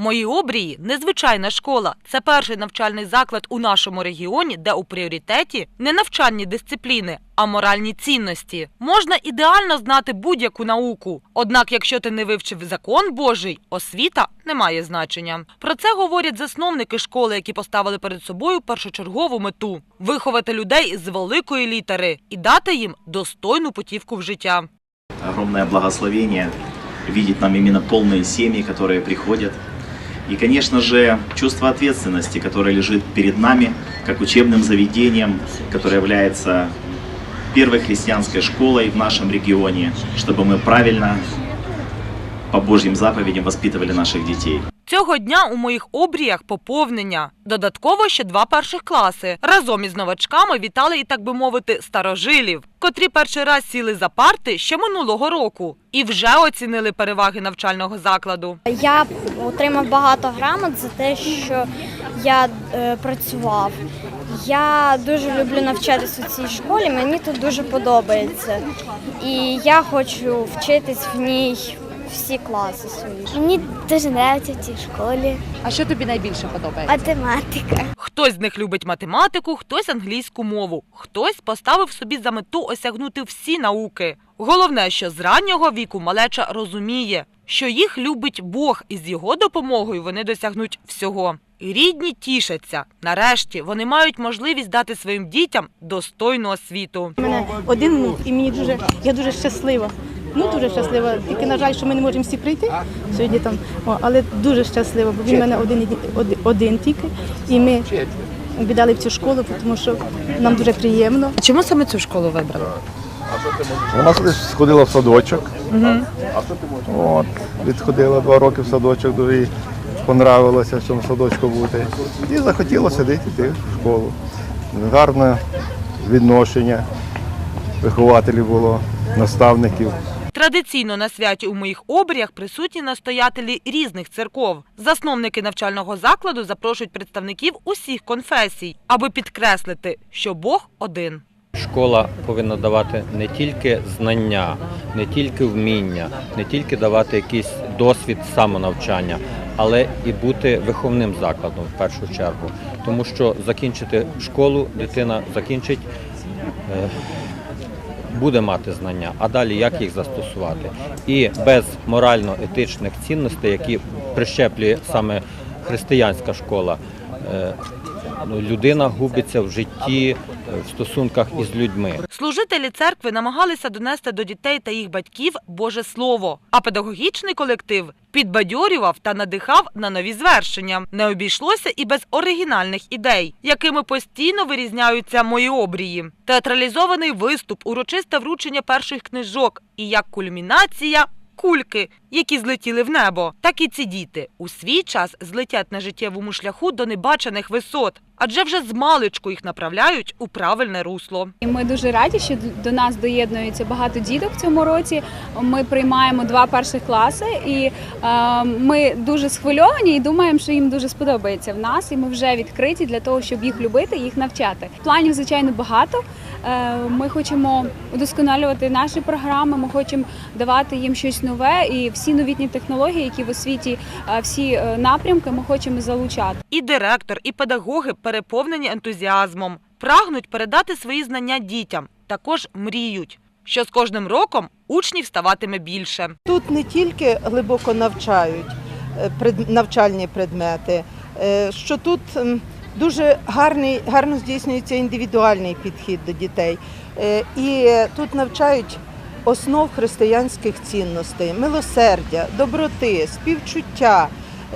Мої обрії незвичайна школа. Це перший навчальний заклад у нашому регіоні, де у пріоритеті не навчальні дисципліни, а моральні цінності. Можна ідеально знати будь-яку науку. Однак, якщо ти не вивчив закон Божий, освіта не має значення. Про це говорять засновники школи, які поставили перед собою першочергову мету виховати людей з великої літери і дати їм достойну путівку в життя. огромное благословение видеть нам именно полные семьи, которые приходят. И, конечно же, чувство ответственности, которое лежит перед нами, как учебным заведением, которое является первой христианской школой в нашем регионе, чтобы мы правильно по Божьим заповедям воспитывали наших детей. Цього дня у моїх обріях поповнення. Додатково ще два перших класи. Разом із новачками вітали і, так би мовити, старожилів, котрі перший раз сіли за парти ще минулого року і вже оцінили переваги навчального закладу. Я отримав багато грамот за те, що я е, працював. Я дуже люблю навчатися у цій школі, мені тут дуже подобається. І я хочу вчитись в ній всі класи свої. Мені дуже подобається в цій школі. А що тобі найбільше подобається? Математика. Хтось з них любить математику, хтось англійську мову, хтось поставив собі за мету осягнути всі науки. Головне, що з раннього віку малеча розуміє, що їх любить Бог, і з його допомогою вони досягнуть всього. І рідні тішаться. Нарешті вони мають можливість дати своїм дітям достойну освіту. У мене один внук, і мені дуже, я дуже щаслива. Ну дуже щаслива. Тільки на жаль, що ми не можемо всі прийти сьогодні там, О, але дуже щаслива, бо він в мене один, один, один тільки. І ми віддали в цю школу, тому що нам дуже приємно. А чому саме цю школу вибрали? Вона сюди сходила в садочок. От, відходила два роки в садочок, дуже їй понравилося в цьому садочку бути. І захотіла сюди йти в школу. Гарне відношення вихователів було, наставників. Традиційно на святі у моїх обріях присутні настоятелі різних церков. Засновники навчального закладу запрошують представників усіх конфесій, аби підкреслити, що Бог один. Школа повинна давати не тільки знання, не тільки вміння, не тільки давати якийсь досвід самонавчання, але і бути виховним закладом в першу чергу. Тому що закінчити школу дитина закінчить, е, буде мати знання, а далі як їх застосувати. І без морально-етичних цінностей, які прищеплює саме християнська школа. Ну, Людина губиться в житті, е, в стосунках із людьми. Служителі церкви намагалися донести до дітей та їх батьків Боже Слово, а педагогічний колектив підбадьорював та надихав на нові звершення. Не обійшлося і без оригінальних ідей, якими постійно вирізняються мої обрії. Театралізований виступ, урочисте вручення перших книжок і як кульмінація. Кульки, які злетіли в небо, так і ці діти у свій час злетять на життєвому шляху до небачених висот, адже вже з маличку їх направляють у правильне русло. І Ми дуже раді, що до нас доєднується багато діток в цьому році. Ми приймаємо два перших класи, і е, ми дуже схвильовані і думаємо, що їм дуже сподобається в нас. І ми вже відкриті для того, щоб їх любити, їх навчати. Планів звичайно багато. Е, Ми хочемо удосконалювати наші програми. Ми хочемо давати їм щось нове, і всі новітні технології, які в освіті, е, всі е, напрямки, ми хочемо залучати. І директор, і педагоги переповнені ентузіазмом, прагнуть передати свої знання дітям. Також мріють, що з кожним роком учнів ставатиме більше. Тут не тільки глибоко навчають навчальні предмети, що тут дуже гарний, гарно здійснюється індивідуальний підхід до дітей. Е, І тут навчають основ християнських цінностей, милосердя, доброти, співчуття,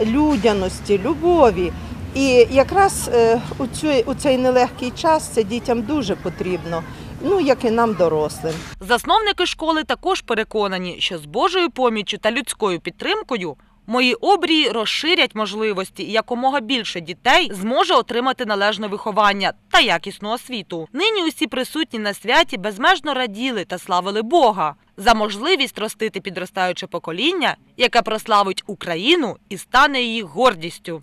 людяності, любові. І якраз е, у цей, у цей нелегкий час це дітям дуже потрібно, ну як і нам дорослим. Засновники школи також переконані, що з Божою поміччю та людською підтримкою мої обрії розширять можливості, і якомога більше дітей зможе отримати належне виховання та якісну освіту. Нині усі присутні на святі безмежно раділи та славили Бога за можливість ростити підростаюче покоління, яке прославить Україну і стане її гордістю.